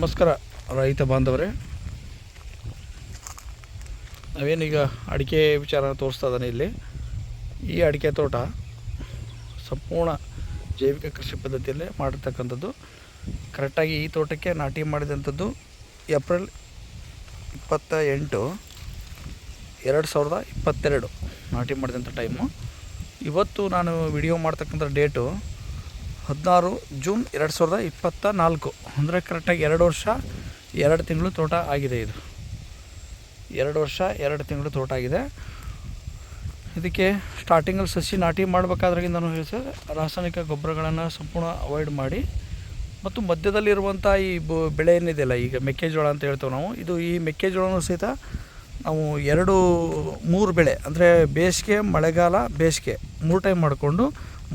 ನಮಸ್ಕಾರ, ರೈತ ಬಾಂಧವರೇ. ನಾವೇನೀಗ ಅಡಿಕೆ ವಿಚಾರ ತೋರಿಸ್ತಾ ಇದ್ದಾನೆ ಇಲ್ಲಿ. ಈ ಅಡಿಕೆ ತೋಟ ಸಂಪೂರ್ಣ ಜೈವಿಕ ಕೃಷಿ ಪದ್ಧತಿಯಲ್ಲಿ ಮಾಡಿರ್ತಕ್ಕಂಥದ್ದು. ಕರೆಕ್ಟಾಗಿ ಈ ತೋಟಕ್ಕೆ ನಾಟಿ ಮಾಡಿದಂಥದ್ದು ಏಪ್ರಿಲ್ ಇಪ್ಪತ್ತ ಎಂಟು ಎರಡು ಸಾವಿರದ ಇಪ್ಪತ್ತೆರಡು ನಾಟಿ ಮಾಡಿದಂಥ ಟೈಮು. ಇವತ್ತು ನಾನು ವಿಡಿಯೋ ಮಾಡ್ತಕ್ಕಂಥ ಡೇಟು ಹದಿನಾರು ಜೂನ್ ಎರಡು ಸಾವಿರದ ಇಪ್ಪತ್ತ ನಾಲ್ಕು. ಅಂದರೆ ಕರೆಕ್ಟಾಗಿ ಎರಡು ವರ್ಷ, ಎರಡು ತಿಂಗಳು ತೋಟ ಆಗಿದೆ ಇದು. ಎರಡು ವರ್ಷ, ಎರಡು ತಿಂಗಳು ತೋಟ ಆಗಿದೆ. ಇದಕ್ಕೆ ಸ್ಟಾರ್ಟಿಂಗಲ್ಲಿ ಸಸಿ ನಾಟಿ ಮಾಡಬೇಕಾದ್ರಾಗಿಂದನೂ ಹೇಳಿ ರಾಸಾಯನಿಕ ಗೊಬ್ಬರಗಳನ್ನು ಸಂಪೂರ್ಣ ಅವಾಯ್ಡ್ ಮಾಡಿ, ಮತ್ತು ಮಧ್ಯದಲ್ಲಿರುವಂಥ ಈ ಬ, ಬೆಳೆ ಏನಿದೆಯಲ್ಲ, ಈಗ ಮೆಕ್ಕೆಜೋಳ ಅಂತ ಹೇಳ್ತೇವೆ ನಾವು, ಇದು ಈ ಮೆಕ್ಕೆಜೋಳನೂ ಸಹಿತ ನಾವು ಎರಡು, ಮೂರು ಬೆಳೆ, ಅಂದರೆ ಬೇಸಿಗೆ, ಮಳೆಗಾಲ, ಬೇಸಿಗೆ, ಮೂರು ಟೈಮ್ ಮಾಡಿಕೊಂಡು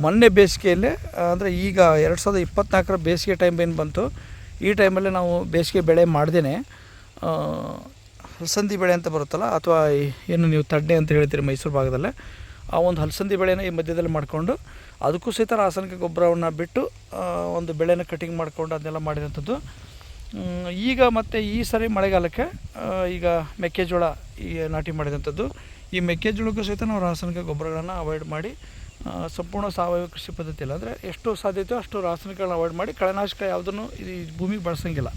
ಮೊನ್ನೆ ಬೇಸಿಗೆಯಲ್ಲೇ, ಅಂದರೆ ಈಗ ಎರಡು ಸಾವಿರದ ಇಪ್ಪತ್ನಾಲ್ಕರ ಬೇಸಿಗೆ ಟೈಮ್ ಏನು ಬಂತು, ಈ ಟೈಮಲ್ಲೇ ನಾವು ಬೇಸಿಗೆ ಬೆಳೆ ಮಾಡ್ದೇ ಹಲಸಂದಿ ಬೆಳೆ ಅಂತ ಬರುತ್ತಲ್ಲ, ಅಥವಾ ಏನು ನೀವು ತಡ್ಡೆ ಅಂತ ಹೇಳ್ತೀರಿ ಮೈಸೂರು ಭಾಗದಲ್ಲೇ, ಆ ಒಂದು ಹಲಸಂದಿ ಬೆಳೆನ ಈ ಮಧ್ಯದಲ್ಲಿ ಮಾಡಿಕೊಂಡು, ಅದಕ್ಕೂ ಸಹಿತ ರಾಸಾಯನಿಕ ಗೊಬ್ಬರವನ್ನು ಬಿಟ್ಟು ಒಂದು ಬೆಳೆನ ಕಟಿಂಗ್ ಮಾಡಿಕೊಂಡು ಅದನ್ನೆಲ್ಲ ಮಾಡಿದಂಥದ್ದು. ಈಗ ಮತ್ತು ಈ ಸರಿ ಮಳೆಗಾಲಕ್ಕೆ ಈಗ ಮೆಕ್ಕೆಜೋಳ ಈ ನಾಟಿ ಮಾಡಿದಂಥದ್ದು. ಈ ಮೆಕ್ಕೆಜೋಳಕ್ಕೂ ಸಹಿತ ನಾವು ರಾಸಾಯನಿಕ ಗೊಬ್ಬರಗಳನ್ನು ಅವಾಯ್ಡ್ ಮಾಡಿ ಸಂಪೂರ್ಣ ಸಾವಯವ ಕೃಷಿ ಪದ್ಧತಿಯಲ್ಲಿ ಅಂದರೆ ಎಷ್ಟು ಸಾಧ್ಯತೆಯೋ ಅಷ್ಟು ರಾಸಾಯನಿಕಗಳನ್ನ ಅವಾಯ್ಡ್ ಮಾಡಿ ಕಳೆನಾಶಕ ಯಾವುದನ್ನು ಈ ಭೂಮಿಗೆ ಬಳಸೋಂಗಿಲ್ಲ.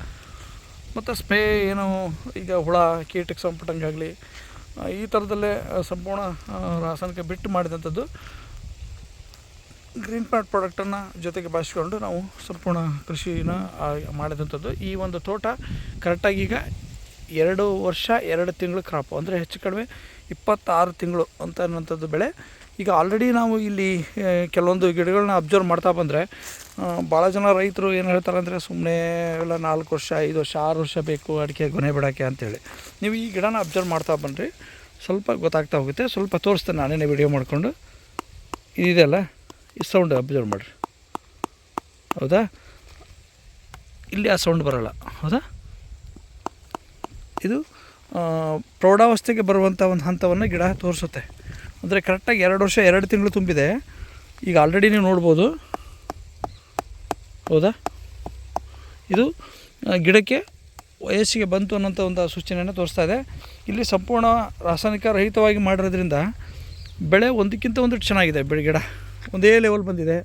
ಮತ್ತು ಸ್ಪ್ರೇ ಏನು, ಈಗ ಹುಳ, ಕೀಟಕ್ಕೆ ಸಂಪಟ್ಟಂಗಾಗಲಿ ಈ ಥರದಲ್ಲೇ ಸಂಪೂರ್ಣ ರಾಸಾಯನಿಕ ಬಿಟ್ಟು ಮಾಡಿದಂಥದ್ದು ಗ್ರೀನ್ ಪ್ಲಾಂಟ್ ಪ್ರಾಡಕ್ಟನ್ನು ಜೊತೆಗೆ ಬಳಸ್ಕೊಂಡು ನಾವು ಸಂಪೂರ್ಣ ಕೃಷಿನ ಮಾಡಿದಂಥದ್ದು. ಈ ಒಂದು ತೋಟ ಕರೆಕ್ಟಾಗಿ ಈಗ ಎರಡು ವರ್ಷ, ಎರಡು ತಿಂಗಳು ಕ್ರಾಪು ಅಂದರೆ ಹೆಚ್ಚು ಕಡಿಮೆ ಇಪ್ಪತ್ತಾರು ತಿಂಗಳು ಅಂತ ಅನ್ನೋಂಥದ್ದು ಬೆಳೆ ಈಗ ಆಲ್ರೆಡಿ ನಾವು ಇಲ್ಲಿ ಕೆಲವೊಂದು ಗಿಡಗಳನ್ನ ಅಬ್ಸರ್ವ್ ಮಾಡ್ತಾ ಬಂದರೆ ಭಾಳ ಜನ ರೈತರು ಏನು ಹೇಳ್ತಾರೆ ಅಂದರೆ ಸುಮ್ಮನೆ ಎಲ್ಲ ನಾಲ್ಕು ವರ್ಷ, ಐದು ವರ್ಷ, ಆರು ವರ್ಷ ಬೇಕು, ಅಡಿಕೆ ಗೊನೆ ಬಿಡೋಕ್ಕೆ ಅಂತೇಳಿ. ನೀವು ಈ ಗಿಡನ ಅಬ್ಸರ್ವ್ ಮಾಡ್ತಾ ಬನ್ನಿರಿ ಸ್ವಲ್ಪ ಗೊತ್ತಾಗ್ತಾ ಹೋಗುತ್ತೆ. ಸ್ವಲ್ಪ ತೋರಿಸ್ತೇನೆ, ನಾನೇನೆ ವಿಡಿಯೋ ಮಾಡಿಕೊಂಡು. ಇದೆಯಲ್ಲ ಈ ಸೌಂಡ್ ಅಬ್ಸರ್ವ್ ಮಾಡಿರಿ. ಹೌದಾ? ಇಲ್ಲಿ ಆ ಸೌಂಡ್ ಬರೋಲ್ಲ. ಹೌದಾ? ಇದು ಪ್ರೌಢಾವಸ್ಥೆಗೆ ಬರುವಂಥ ಒಂದು ಹಂತವನ್ನು ಗಿಡ ತೋರಿಸುತ್ತೆ. ಅಂದರೆ ಕರೆಕ್ಟಾಗಿ ಎರಡು ವರ್ಷ, ಎರಡು ತಿಂಗಳು ತುಂಬಿದೆ. ಈಗ ಆಲ್ರೆಡಿ ನೀವು ನೋಡ್ಬೋದು. ಹೌದಾ? ಇದು ಗಿಡಕ್ಕೆ ವಯಸ್ಸಿಗೆ ಬಂತು ಅನ್ನೋಂಥ ಒಂದು ಸೂಚನೆಯನ್ನು ತೋರಿಸ್ತಾ ಇದೆ. ಇಲ್ಲಿ ಸಂಪೂರ್ಣ ರಾಸಾಯನಿಕ ರಹಿತವಾಗಿ ಮಾಡಿರೋದ್ರಿಂದ ಬೆಳೆ ಒಂದಕ್ಕಿಂತ ಒಂದು ಚೆನ್ನಾಗಿದೆ ಬೆಳೆ, ಗಿಡ. ಒಂದೇ ಲೆವೆಲ್ ಬಂದಿದೆ.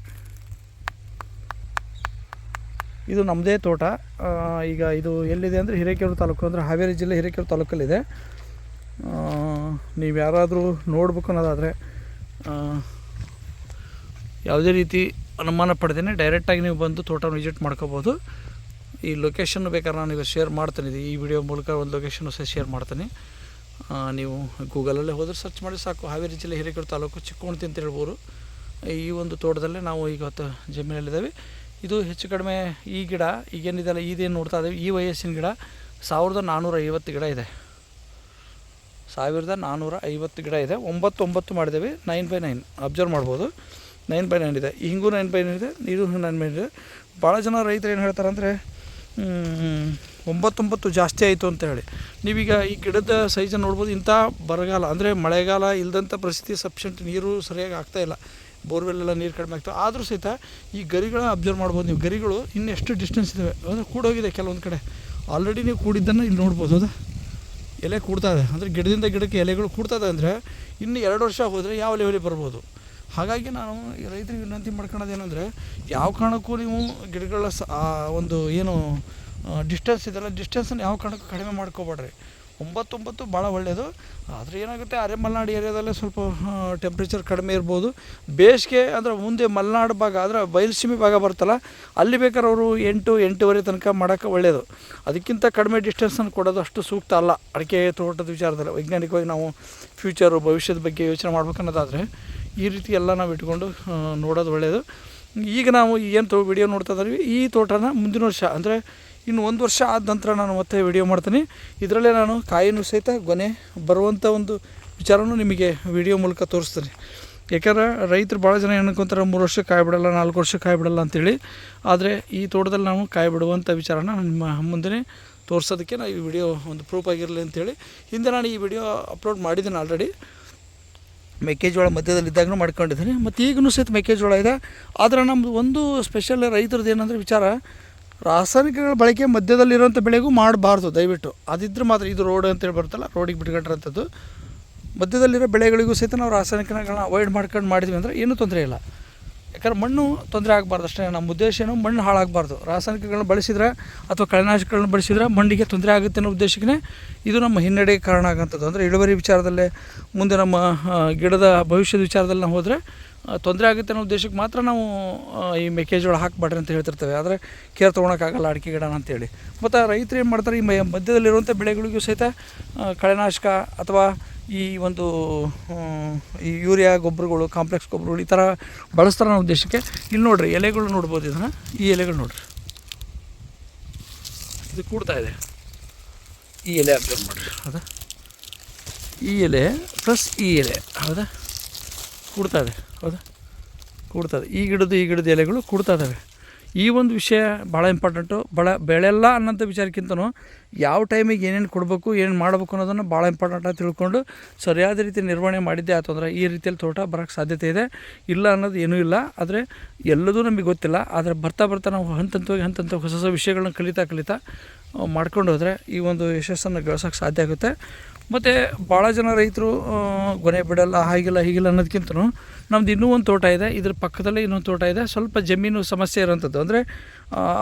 ಇದು ನಮ್ಮದೇ ತೋಟ. ಈಗ ಇದು ಎಲ್ಲಿದೆ ಅಂದರೆ ಹಿರೇಕೆರೂರು ತಾಲೂಕು, ಅಂದರೆ ಹಾವೇರಿ ಜಿಲ್ಲೆ ಹಿರೇಕೆರೂರು ತಾಲೂಕಲ್ಲಿದೆ. ನೀವು ಯಾರಾದರೂ ನೋಡ್ಬೇಕು ಅನ್ನೋದಾದರೆ ಯಾವುದೇ ರೀತಿ ಅನುಮಾನ ಪಡೆದೇನೆ ಡೈರೆಕ್ಟಾಗಿ ನೀವು ಬಂದು ತೋಟ ವಿಸಿಟ್ ಮಾಡ್ಕೋಬೋದು. ಈ ಲೊಕೇಶನ್ ಬೇಕಾದ್ರೆ ನಾನು ಈಗ ಶೇರ್ ಮಾಡ್ತೀನಿ. ಈ ವಿಡಿಯೋ ಮೂಲಕ ಒಂದು ಲೊಕೇಶನ್ ಸಹ ಶೇರ್ ಮಾಡ್ತೀನಿ. ನೀವು ಗೂಗಲಲ್ಲೇ ಹೋದರೆ ಸರ್ಚ್ ಮಾಡಿ ಸಾಕು. ಹಾವೇರಿ ಜಿಲ್ಲೆ ಹಿರೇಕೆರೆ ತಾಲೂಕು, ಚಿಕ್ಕೋಣತಿ ಅಂತ ಹೇಳ್ಬೋದು. ಈ ಒಂದು ತೋಟದಲ್ಲೇ ನಾವು ಇವತ್ತು ಜಮೀನಲ್ಲಿದ್ದೇವೆ. ಇದು ಹೆಚ್ಚು ಕಡಿಮೆ ಈ ಗಿಡ ಈಗೇನಿದೆಲ್ಲ ಇದೇನು ನೋಡ್ತಾ ಇದ್ದೀವಿ. ಈ ವಯಸ್ಸಿನ ಗಿಡ ಸಾವಿರದ ನಾನ್ನೂರ ಐವತ್ತು ಗಿಡ ಇದೆ. ಸಾವಿರದ ನಾನ್ನೂರ ಐವತ್ತು ಗಿಡ ಇದೆ. ಒಂಬತ್ತು ಒಂಬತ್ತು ಮಾಡಿದ್ದೇವೆ. ನೈನ್ ಬೈ ನೈನ್ ಅಬ್ಸರ್ವ್ ಮಾಡ್ಬೋದು. ನೈನ್ ಬೈ ನೈನ್ ಇದೆ. ಹಿಂಗೂ ನೈನ್ ಬೈ ನೈನ್ ಇದೆ. ನೀರು ನೈನ್ ಬೈ ಇದೆ. ಭಾಳ ಜನ ರೈತರು ಏನು ಹೇಳ್ತಾರೆ ಅಂದರೆ ಒಂಬತ್ತೊಂಬತ್ತು ಜಾಸ್ತಿ ಆಯಿತು ಅಂತ ಹೇಳಿ. ನೀವೀಗ ಈ ಗಿಡದ ಸೈಜನ್ನು ನೋಡ್ಬೋದು. ಇಂಥ ಬರಗಾಲ, ಅಂದರೆ ಮಳೆಗಾಲ ಇಲ್ಲದಂಥ ಪರಿಸ್ಥಿತಿ ಸಫಿಷಿಯಂಟ್ ನೀರು ಸರಿಯಾಗಿ ಆಗ್ತಾಯಿಲ್ಲ ಬೋರ್ವೆಲ್ಲೆಲ್ಲ ನೀರು ಕಡಿಮೆ ಆಗ್ತವೆ ಆದರೂ ಸಹಿತ ಈ ಗರಿಗಳನ್ನ ಅಬ್ಸರ್ವ್ ಮಾಡ್ಬೋದು. ನೀವು ಗರಿಗಳು ಇನ್ನೆಷ್ಟು ಡಿಸ್ಟೆನ್ಸ್ ಇದ್ದಾವೆ ಅಂದರೆ ಕೂಡೋಗಿದೆ ಕೆಲವೊಂದು ಕಡೆ. ಆಲ್ರೆಡಿ ನೀವು ಕೂಡಿದ್ದನ್ನು ಇಲ್ಲಿ ನೋಡ್ಬೋದು. ಹೌದಾ? ಎಲೆ ಕೂಡ್ತಾ ಇದೆ. ಅಂದರೆ ಗಿಡದಿಂದ ಗಿಡಕ್ಕೆ ಎಲೆಗಳು ಕೂಡ್ತಾ ಇದೆ ಅಂದರೆ ಇನ್ನು ಎರಡು ವರ್ಷ ಹೋದರೆ ಯಾವ ಲೆವೆಲಿಗೆ ಬರ್ಬೋದು? ಹಾಗಾಗಿ ನಾನು ರೈತರಿಗೆ ವಿನಂತಿ ಮಾಡ್ಕೊಳ್ಳೋದೇನೆಂದರೆ ಯಾವ ಕಾರಣಕ್ಕೂ ನೀವು ಗಿಡಗಳ ಸ ಒಂದು ಏನು ಡಿಸ್ಟೆನ್ಸ್ ಇದೆಯಲ್ಲ ಡಿಸ್ಟೆನ್ಸನ್ನು ಯಾವ ಕಾರಣಕ್ಕೂ ಕಡಿಮೆ ಮಾಡ್ಕೋಬೇಡ್ರಿ. ಒಂಬತ್ತೊಂಬತ್ತು ಭಾಳ ಒಳ್ಳೆಯದು. ಆದರೆ ಏನಾಗುತ್ತೆ ಅರೆ ಮಲೆನಾಡು ಏರಿಯಾದಲ್ಲೇ ಸ್ವಲ್ಪ ಟೆಂಪ್ರೇಚರ್ ಕಡಿಮೆ ಇರ್ಬೋದು. ಬೇಸಿಗೆ ಅಂದರೆ ಮುಂದೆ ಮಲೆನಾಡು ಭಾಗ ಅಂದರೆ ಬಯಲುಸೀಮೆ ಭಾಗ ಬರ್ತಲ್ಲ ಅಲ್ಲಿ ಬೇಕಾದ್ರೆ ಅವರು ಎಂಟು, ಎಂಟೂವರೆ ತನಕ ಮಾಡೋಕ್ಕೆ ಒಳ್ಳೆಯದು. ಅದಕ್ಕಿಂತ ಕಡಿಮೆ ಡಿಸ್ಟೆನ್ಸನ್ನು ಕೊಡೋದು ಅಷ್ಟು ಸೂಕ್ತ ಅಲ್ಲ. ಅಡಿಕೆ ತೋಟದ ವಿಚಾರದಲ್ಲಿ ವೈಜ್ಞಾನಿಕವಾಗಿ ನಾವು ಫ್ಯೂಚರು ಭವಿಷ್ಯದ ಬಗ್ಗೆ ಯೋಚನೆ ಮಾಡ್ಬೇಕನ್ನೋದಾದರೆ ಈ ರೀತಿ ಎಲ್ಲ ನಾವು ಇಟ್ಕೊಂಡು ನೋಡೋದು ಒಳ್ಳೆಯದು. ಈಗ ನಾವು ಏನು ತೋ ವಿಡಿಯೋ ನೋಡ್ತಾ ಇದ್ದೀವಿ, ಈ ತೋಟನ ಮುಂದಿನ ವರ್ಷ, ಅಂದರೆ ಇನ್ನು ಒಂದು ವರ್ಷ ಆದ ನಂತರ ನಾನು ಮತ್ತೆ ವಿಡಿಯೋ ಮಾಡ್ತೀನಿ. ಇದರಲ್ಲೇ ನಾನು ಕಾಯಿನೂ ಸಹಿತ ಗೊನೆ ಬರುವಂಥ ಒಂದು ವಿಚಾರವೂ ನಿಮಗೆ ವಿಡಿಯೋ ಮೂಲಕ ತೋರಿಸ್ತೀನಿ. ಯಾಕಂದ್ರೆ ರೈತರು ಭಾಳ ಜನ ಏನಕ್ಕೊಂತಾರೆ ಮೂರು ವರ್ಷ ಕಾಯಿ ಬಿಡಲ್ಲ ನಾಲ್ಕು ವರ್ಷ ಕಾಯಿ ಬಿಡಲ್ಲ ಅಂತೇಳಿ. ಆದರೆ ಈ ತೋಟದಲ್ಲಿ ನಾವು ಕಾಯಿ ಬಿಡುವಂಥ ವಿಚಾರನ ನಿಮ್ಮ ಮುಂದೆ ತೋರಿಸೋದಕ್ಕೆ ನಾನು ಈ ವಿಡಿಯೋ ಒಂದು ಪ್ರೂಫ್ ಆಗಿರಲಿ ಅಂತೇಳಿ. ಹಿಂದೆ ನಾನು ಈ ವಿಡಿಯೋ ಅಪ್ಲೋಡ್ ಮಾಡಿದ್ದೀನಿ ಆಲ್ರೆಡಿ ಮೆಕ್ಕೆಜೋಳ ಮಧ್ಯದಲ್ಲಿದ್ದಾಗೂ ಮಾಡ್ಕೊಂಡಿದ್ದೀನಿ. ಮತ್ತು ಈಗಲೂ ಸಹಿತ ಮೆಕ್ಕೆಜೋಳ ಇದೆ. ಆದರೆ ನಮ್ಮದು ಒಂದು ಸ್ಪೆಷಲ್ ರೈತರದ್ದು ಏನಂದರೆ ವಿಚಾರ ರಾಸಾಯನಿಕಗಳ ಬಳಕೆ ಮಧ್ಯದಲ್ಲಿರುವಂಥ ಬೆಳೆಗೂ ಮಾಡಬಾರ್ದು, ದಯವಿಟ್ಟು. ಅದಿದ್ದರೆ ಮಾತ್ರ ಇದು ರೋಡ್ ಅಂತೇಳಿ ಬರುತ್ತಲ್ಲ, ರೋಡಿಗೆ ಬಿಟ್ಕೊಂಡಿರೋಂಥದ್ದು. ಮಧ್ಯದಲ್ಲಿರೋ ಬೆಳೆಗಳಿಗೂ ಸಹಿತ ನಾವು ರಾಸಾಯನಿಕಗಳನ್ನ ಅವಾಯ್ಡ್ ಮಾಡ್ಕೊಂಡು ಮಾಡಿದ್ವಿ ಅಂದರೆ ಏನೂ ತೊಂದರೆ ಇಲ್ಲ. ಯಾಕಂದ್ರೆ ಮಣ್ಣು ತೊಂದರೆ ಆಗಬಾರ್ದು ಅಷ್ಟೇ, ನಮ್ಮ ಉದ್ದೇಶ ಏನು ಮಣ್ಣು ಹಾಳಾಗಬಾರ್ದು. ರಾಸಾಯನಿಕಗಳನ್ನ ಬಳಸಿದ್ರೆ ಅಥವಾ ಕಳೆನಾಶಕಗಳನ್ನ ಬಳಸಿದ್ರೆ ಮಣ್ಣಿಗೆ ತೊಂದರೆ ಆಗುತ್ತೆ ಅನ್ನೋ ಉದ್ದೇಶಕ್ಕೆ ಇದು ನಮ್ಮ ಹಿನ್ನಡೆಗೆ ಕಾರಣ ಆಗೋಂಥದ್ದು. ಅಂದರೆ ಇಳುವರಿ ವಿಚಾರದಲ್ಲೇ ಮುಂದೆ ನಮ್ಮ ಗಿಡದ ಭವಿಷ್ಯದ ವಿಚಾರದಲ್ಲಿ ನಾವು ಹೋದರೆ ತೊಂದರೆ ಆಗುತ್ತೆ ಅನ್ನೋ ಉದ್ದೇಶಕ್ಕೆ ಮಾತ್ರ ನಾವು ಈ ಮೆಕ್ಕೆಜೋಳ ಹಾಕಬೇಡ್ರಿ ಅಂತ ಹೇಳ್ತಿರ್ತೇವೆ. ಆದರೆ ಕೇರ್ ತೊಗೊಳಕ್ಕಾಗಲ್ಲ ಅಡಿಕೆ ಗಿಡ ಅಂತೇಳಿ. ಮತ್ತು ರೈತರು ಏನು ಮಾಡ್ತಾರೆ, ಈ ಮಧ್ಯದಲ್ಲಿರುವಂಥ ಬೆಳೆಗಳಿಗೂ ಸಹಿತ ಕಳೆನಾಶಕ ಅಥವಾ ಈ ಒಂದು ಈ ಯೂರಿಯಾ ಗೊಬ್ಬರಗಳು, ಕಾಂಪ್ಲೆಕ್ಸ್ ಗೊಬ್ಬರಗಳು ಈ ಥರ ಬಳಸ್ತಾರೆ ಅನ್ನೋ ಉದ್ದೇಶಕ್ಕೆ ಇಲ್ಲಿ ನೋಡಿರಿ, ಎಲೆಗಳು ನೋಡ್ಬೋದು ಇದನ್ನು. ಈ ಎಲೆಗಳು ನೋಡಿರಿ. ಇದು ಕೂಡ್ತಾ ಇದೆ. ಈ ಎಲೆ ಅಬ್ಸರ್ವ್ ಮಾಡಿರಿ. ಹೌದಾ? ಈ ಎಲೆ ಪ್ಲಸ್ ಈ ಎಲೆ. ಹೌದಾ? ಕೂಡ್ತಾ ಇದೆ. ಹೌದಾ? ಕೂಡ್ತಾ ಇದೆ. ಈ ಗಿಡದ ಈ ಗಿಡದ ಎಲೆಗಳು ಕೂಡ್ತಾ ಇದ್ದಾವೆ ಈ ಒಂದು ವಿಷಯ ಭಾಳ ಇಂಪಾರ್ಟೆಂಟು. ಭಾಳ ಬೆಳೆಲ್ಲ ಅನ್ನೋಂಥ ವಿಚಾರಕ್ಕಿಂತನೂ ಯಾವ ಟೈಮಿಗೆ ಏನೇನು ಕೊಡಬೇಕು ಏನು ಮಾಡಬೇಕು ಅನ್ನೋದನ್ನು ಭಾಳ ಇಂಪಾರ್ಟೆಂಟಾಗಿ ತಿಳ್ಕೊಂಡು ಸರಿಯಾದ ರೀತಿ ನಿರ್ವಹಣೆ ಮಾಡಿದ್ದೆ. ಆಯ್ತು ಅಂದ್ರೆ ಈ ರೀತಿಯಲ್ಲಿ ತೋಟ ಬರೋಕ್ಕೆ ಸಾಧ್ಯತೆ ಇದೆ. ಇಲ್ಲ ಅನ್ನೋದು ಏನೂ ಇಲ್ಲ. ಆದರೆ ಎಲ್ಲದೂ ನಮಗೆ ಗೊತ್ತಿಲ್ಲ. ಆದರೆ ಬರ್ತಾ ಬರ್ತಾ ನಾವು ಹಂತ ಹಂತವಾಗಿ ಹಂತ ಹಂತ ಹೊಸ ಹೊಸ ವಿಷಯಗಳನ್ನ ಕಲಿತಾ ಕಲಿತಾ, ಮಾಡ್ಕೊಂಡು ಹೋದರೆ ಈ ಒಂದು ಯಶಸ್ಸನ್ನು ಗಳಿಸೋಕ್ಕೆ ಸಾಧ್ಯ ಆಗುತ್ತೆ. ಮತ್ತು ಭಾಳ ಜನ ರೈತರು ಗೊನೆ ಬಿಡಲ್ಲ, ಹಾಗಿಲ್ಲ, ಹೀಗಿಲ್ಲ ಅನ್ನೋದಕ್ಕಿಂತನೂ ನಮ್ದು ಇನ್ನೂ ಒಂದು ತೋಟ ಇದೆ. ಇದ್ರ ಪಕ್ಕದಲ್ಲೇ ಇನ್ನೊಂದು ತೋಟ ಇದೆ. ಸ್ವಲ್ಪ ಜಮೀನು ಸಮಸ್ಯೆ ಇರೋಂಥದ್ದು. ಅಂದರೆ,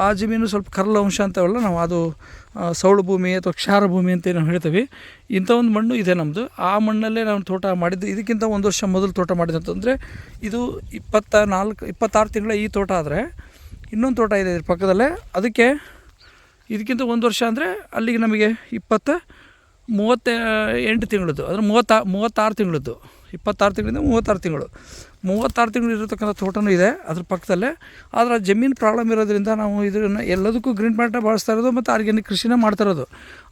ಆ ಜಮೀನು ಸ್ವಲ್ಪ ಕರಲ ಅಂಶ ಅಂತವಲ್ಲ ನಾವು ಅದು ಸೌಳು ಭೂಮಿ ಅಥವಾ ಕ್ಷಾರ ಭೂಮಿ ಅಂತ ನಾವು ಹೇಳ್ತೀವಿ. ಇಂಥ ಒಂದು ಮಣ್ಣು ಇದೆ ನಮ್ಮದು ಆ ಮಣ್ಣಲ್ಲೇ ನಾವು ತೋಟ ಮಾಡಿದ್ದು. ಇದಕ್ಕಿಂತ ಒಂದು ವರ್ಷ ಮೊದಲು ತೋಟ ಮಾಡಿದಂತಂದರೆ ಇದು ಇಪ್ಪತ್ತ ನಾಲ್ಕು, ಇಪ್ಪತ್ತಾರು ತಿಂಗಳ ಈ ತೋಟ ಆದರೆ, ಇನ್ನೊಂದು ತೋಟ ಇದೆ ಇದ್ರ ಪಕ್ಕದಲ್ಲೇ. ಅದಕ್ಕೆ, ಇದಕ್ಕಿಂತ ಒಂದು ವರ್ಷ ಅಂದರೆ, ಅಲ್ಲಿಗೆ ನಮಗೆ ಇಪ್ಪತ್ತ ಮೂವತ್ತ, ಎಂಟು ತಿಂಗಳದ್ದು. ಅಂದರೆ ಮೂವತ್ತ, ಮೂವತ್ತಾರು ತಿಂಗಳದ್ದು. ಇಪ್ಪತ್ತಾರು ತಿಂಗಳಿಂದ ಮೂವತ್ತಾರು ತಿಂಗಳು. ಮೂವತ್ತಾರು ತಿಂಗಳು ಇರತಕ್ಕಂಥ ತೋಟನೂ ಇದೆ ಅದ್ರ ಪಕ್ಕದಲ್ಲೇ. ಆದರೆ ಜಮೀನು ಪ್ರಾಬ್ಲಮ್ ಇರೋದ್ರಿಂದ ನಾವು ಇದನ್ನು ಎಲ್ಲದಕ್ಕೂ ಗ್ರೀನ್ ಪ್ಲಾಂಟೇ ಬಳಸ್ತಾ ಇರೋದು ಮತ್ತು ಆರ್ಗ್ಯಾನಿಕ್ ಕೃಷಿನೇ ಮಾಡ್ತಾ ಇರೋದು.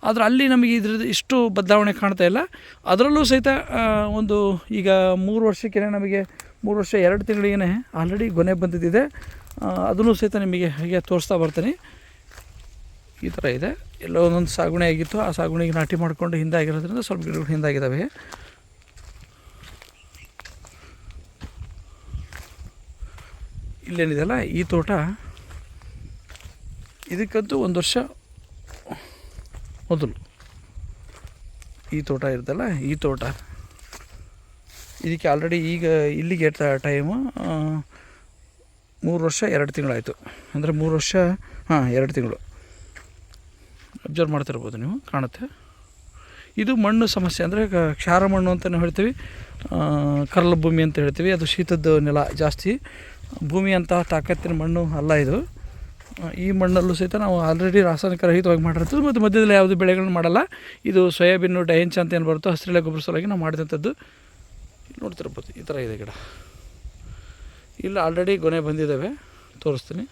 ಆದರೆ ಅಲ್ಲಿ ನಮಗೆ ಇದ್ರದ್ದು ಇಷ್ಟು ಬದಲಾವಣೆ ಕಾಣ್ತಾ ಇಲ್ಲ. ಅದರಲ್ಲೂ ಸಹಿತ ಒಂದು ಈಗ ಮೂರು ವರ್ಷಕ್ಕೆ ನಮಗೆ ಮೂರು ವರ್ಷ ಎರಡು ತಿಂಗಳಿಗೇ ಆಲ್ರೆಡಿ ಗೊನೆ ಬಂದಿದ್ದಿದೆ. ಅದನ್ನು ಸಹಿತ ನಿಮಗೆ ಹೀಗೆ ತೋರಿಸ್ತಾ ಬರ್ತೀನಿ. ಈ ಥರ ಇದೆ. ಎಲ್ಲೋ ಒಂದೊಂದು ಸಾಗುಣೆ ಆಗಿತ್ತು. ಆ ಸಾಗುಣಿಗೆ ನಾಟಿ ಮಾಡಿಕೊಂಡು ಹಿಂದಾಗಿರೋದ್ರಿಂದ ಸ್ವಲ್ಪ ಗಿಡಗಳು ಹಿಂದಾಗಿದ್ದಾವೆ ಇಲ್ಲೇನಿದೆಯಲ್ಲ? ಈ ತೋಟ ಇದಕ್ಕಂತೂ ಒಂದು ವರ್ಷ ಮೊದಲು. ಈ ತೋಟ ಇರುತ್ತಲ್ಲ? ಈ ತೋಟ. ಇದಕ್ಕೆ ಆಲ್ರೆಡಿ ಈಗ ಇಲ್ಲಿಗೆ ಟೈಮು ಮೂರು ವರ್ಷ ಎರಡು ತಿಂಗಳಾಯಿತು. ಅಂದರೆ ಮೂರು ವರ್ಷ, ಹಾಂ, ಎರಡು ತಿಂಗಳು. ಅಬ್ಸರ್ವ್ ಮಾಡ್ತಿರ್ಬೋದು ನೀವು, ಕಾಣುತ್ತೆ. ಇದು ಮಣ್ಣು ಸಮಸ್ಯೆ ಅಂದರೆ ಕ್ಷಾರ ಮಣ್ಣು ಅಂತಲೇ ಹೇಳ್ತೀವಿ. ಕರಲ ಭೂಮಿ ಅಂತ ಹೇಳ್ತೀವಿ. ಅದು ಶೀತದ ನೆಲ ಜಾಸ್ತಿ. ಭೂಮಿ ಅಂತಹ ತಾಕತ್ತಿನ ಮಣ್ಣು ಅಲ್ಲ ಇದು. ಈ ಮಣ್ಣಲ್ಲೂ ಸಹಿತ ನಾವು ಆಲ್ರೆಡಿ ರಾಸಾಯನಿಕ ರಹಿತವಾಗಿ ಮಾಡಿರ್ತೀವಿ. ಮತ್ತು ಮಧ್ಯದಲ್ಲಿ ಯಾವುದೇ ಬೆಳೆಗಳನ್ನ ಮಾಡಲ್ಲ. ಇದು ಸೋಯಾಬೀನು, ಡೈಂಚ್ ಅಂತ ಏನು ಬರುತ್ತೋ, ಹಸಿರೆಲೆ ಗೊಬ್ಬರ ಸಲುವಾಗಿ ನಾವು ಮಾಡಿದಂಥದ್ದು ನೋಡ್ತಿರ್ಬೋದು. ಈ ಥರ ಇದೆ ಗಿಡ. ಇಲ್ಲ ಆಲ್ರೆಡಿ ಗೊನೆ ಬಂದಿದ್ದಾವೆ. ತೋರಿಸ್ತೀನಿ.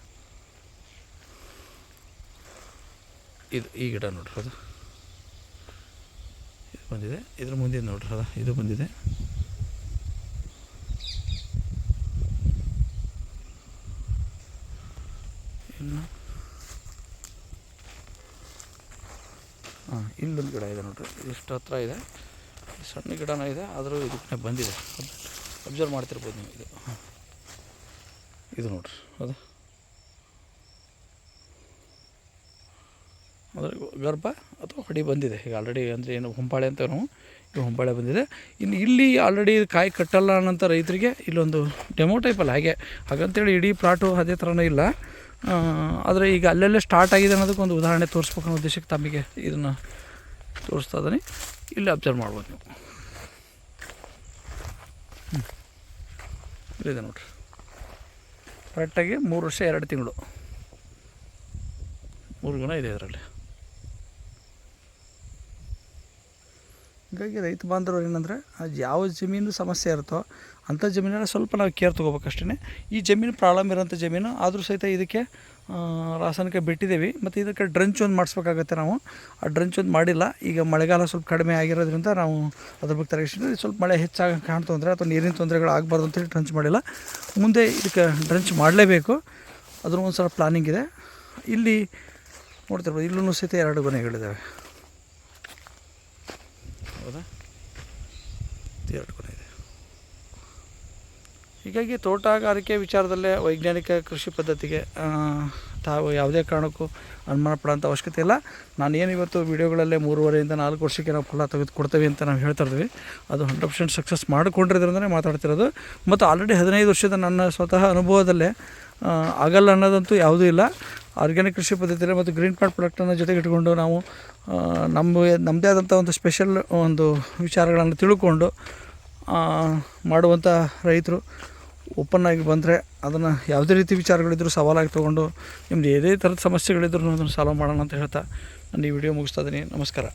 ಇದು ಈ ಗಿಡ ನೋಡ್ರಿ ಅದು. ಇದು ಬಂದಿದೆ. ಇದ್ರ ಮುಂದೆ ನೋಡ್ರಿ ಅದು. ಇದು ಬಂದಿದೆ. ಇನ್ನು ಹಾಂ ಇಲ್ಲೊಂದು ಗಿಡ ಇದೆ ನೋಡ್ರಿ. ಇಷ್ಟು ಹತ್ರ ಇದೆ. ಸಣ್ಣ ಗಿಡನೂ ಇದೆ. ಆದರೂ ಇದಕ್ಕೆ ಬಂದಿದೆ. ಅಬ್ಸರ್ವ್ ಮಾಡ್ತಿರ್ಬೋದು ನೀವು ಇದು. ಇದು ನೋಡ್ರಿ ಅದು. ಅಂದರೆ ಗರ್ಭ ಅಥವಾ ಹೊಡಿ ಬಂದಿದೆ. ಈಗ ಆಲ್ರೆಡಿ ಅಂದರೆ ಏನು ಹೊಂಬಾಳೆ ಅಂತ ನಾವು ಇದು ಹೊಂಬಾಳೆ ಬಂದಿದೆ. ಇನ್ನು ಇಲ್ಲಿ ಆಲ್ರೆಡಿ ಕಾಯಿ ಕಟ್ಟಲ್ಲ ಅನ್ನೋಂಥ ರೈತರಿಗೆ ಇಲ್ಲೊಂದು ಡೆಮೋ ಟೈಪಲ್ಲ ಹಾಗೆ. ಹಾಗಂತೇಳಿ ಇಡೀ ಪ್ಲಾಟು ಅದೇ ಥರನೂ ಇಲ್ಲ. ಆದರೆ ಈಗ ಅಲ್ಲೆಲ್ಲೇ ಸ್ಟಾರ್ಟ್ ಆಗಿದೆ ಅನ್ನೋದಕ್ಕೆ ಒಂದು ಉದಾಹರಣೆ ತೋರಿಸ್ಬೇಕು ಅನ್ನೋ ಉದ್ದೇಶಕ್ಕೆ ತಮಗೆ ಇದನ್ನು ತೋರಿಸ್ತಾ ಇದ್ದೀನಿ. ಇಲ್ಲಿ ಅಬ್ಸರ್ವ್ ಮಾಡ್ಬೋದು ನೀವು. ಹ್ಞೂ ಇಲ್ಲಿದೆ ನೋಡ್ರಿ. ಕರೆಕ್ಟಾಗಿ ಮೂರು ವರ್ಷ ಎರಡು ತಿಂಗಳು. ಮೂರು ಗುಣ ಇದೆ ಇದರಲ್ಲಿ. ಹೀಗಾಗಿ ರೈತ ಬಾಂಧವರು ಏನಂದರೆ, ಅದು ಯಾವ ಜಮೀನು ಸಮಸ್ಯೆ ಇರುತ್ತೋ ಅಂಥ ಜಮೀನೆಲ್ಲ ಸ್ವಲ್ಪ ನಾವು ಕೇರ್ ತೊಗೋಬೇಕಷ್ಟೇ ಈ ಜಮೀನು ಪ್ರಾಬ್ಲಮ್ ಇರೋಂಥ ಜಮೀನು, ಆದರೂ ಸಹಿತ ಇದಕ್ಕೆ ರಾಸಾಯನಿಕ ಬಿಟ್ಟಿದ್ದೀವಿ. ಮತ್ತು ಇದಕ್ಕೆ ಡ್ರಂಚ್ ಒಂದು ಮಾಡಿಸ್ಬೇಕಾಗತ್ತೆ ನಾವು. ಆ ಡ್ರಂಚ್ ಒಂದು ಮಾಡಿಲ್ಲ, ಈಗ ಮಳೆಗಾಲ ಸ್ವಲ್ಪ ಕಡಿಮೆ ಆಗಿರೋದ್ರಿಂದ ನಾವು ಅದ್ರ ಬಗ್ಗೆ ತರಗಿಸಿದ್ರೆ ಸ್ವಲ್ಪ ಮಳೆ ಹೆಚ್ಚಾಗಿ ಕಾಣ್ತು ಅಂದರೆ ಅಥವಾ ನೀರಿನ ತೊಂದರೆಗಳು ಆಗಬಾರ್ದು ಅಂತೇಳಿ ಡ್ರಂಚ್ ಮಾಡಿಲ್ಲ. ಮುಂದೆ ಇದಕ್ಕೆ ಡ್ರಂಚ್ ಮಾಡಲೇಬೇಕು. ಅದ್ರ ಒಂದು ಸಲ ಪ್ಲಾನಿಂಗ್ ಇದೆ. ಇಲ್ಲಿ ನೋಡ್ತಿರ್ಬೋದು, ಇಲ್ಲೂ ಸಹಿತ ಎರಡು ಗೊನೆಗಳಿದ್ದಾವೆ. ಇದು ಎರಡು ಇದೆ ಹೀಗಾಗಿ ತೋಟಗಾರಿಕೆ ವಿಚಾರದಲ್ಲೇ ವೈಜ್ಞಾನಿಕ ಕೃಷಿ ಪದ್ಧತಿಗೆ ತಾವು ಯಾವುದೇ ಕಾರಣಕ್ಕೂ ಅನುಮಾನ ಪಡೋಂಥ ಅವಶ್ಯಕತೆ ಇಲ್ಲ. ನಾನು ಏನು ಇವತ್ತು ವೀಡಿಯೋಗಳಲ್ಲೇ ಮೂರುವರೆಯಿಂದ ನಾಲ್ಕು ವರ್ಷಕ್ಕೆ ನಾವು ಫಲ ತೆಗೆದು ಕೊಡ್ತೇವೆ ಅಂತ ನಾವು ಹೇಳ್ತಾ ಇದ್ವಿ. ಅದು ಹಂಡ್ರೆಡ್ ಪರ್ಸೆಂಟ್ ಸಕ್ಸಸ್ ಮಾಡಿಕೊಂಡಿರೋದ್ರಿಂದಲೇ ಮಾತಾಡ್ತಿರೋದು. ಮತ್ತು ಆಲ್ರೆಡಿ ಹದಿನೈದು ವರ್ಷದ ನನ್ನ ಸ್ವತಃ ಅನುಭವದಲ್ಲೇ ಆಗಲ್ಲ ಅನ್ನೋದಂತೂ ಯಾವುದೂ ಇಲ್ಲ. ಆರ್ಗ್ಯಾನಿಕ್ ಕೃಷಿ ಪದ್ಧತಿಯಲ್ಲಿ ಮತ್ತು ಗ್ರೀನ್ ಕಾರ್ಡ್ ಪ್ರಾಡಕ್ಟನ್ನು ಜೊತೆಗೆ ಇಟ್ಕೊಂಡು ನಾವು ನಮ್ಮ ನಮ್ಮದೇ ಆದಂಥ ಒಂದು ಸ್ಪೆಷಲ್ ಒಂದು ವಿಚಾರಗಳನ್ನು ತಿಳ್ಕೊಂಡು ಮಾಡುವಂಥ ರೈತರು ಓಪನ್ ಆಗಿ ಬಂದರೆ ಅದನ್ನು ಯಾವುದೇ ರೀತಿ ವಿಚಾರಗಳಿದ್ದರೂ ಸವಾಲಾಗಿ ತೊಗೊಂಡು ನಿಮ್ಮದು ಯಾವುದೇ ಥರದ ಸಮಸ್ಯೆಗಳಿದ್ರು ಅದನ್ನು ಸಾಲ್ವ್ ಮಾಡೋಣ ಅಂತ ಹೇಳ್ತಾ ನಾನು ಈ ವಿಡಿಯೋ ಮುಗಿಸ್ತಾ ಇದ್ದೀನಿ. ನಮಸ್ಕಾರ.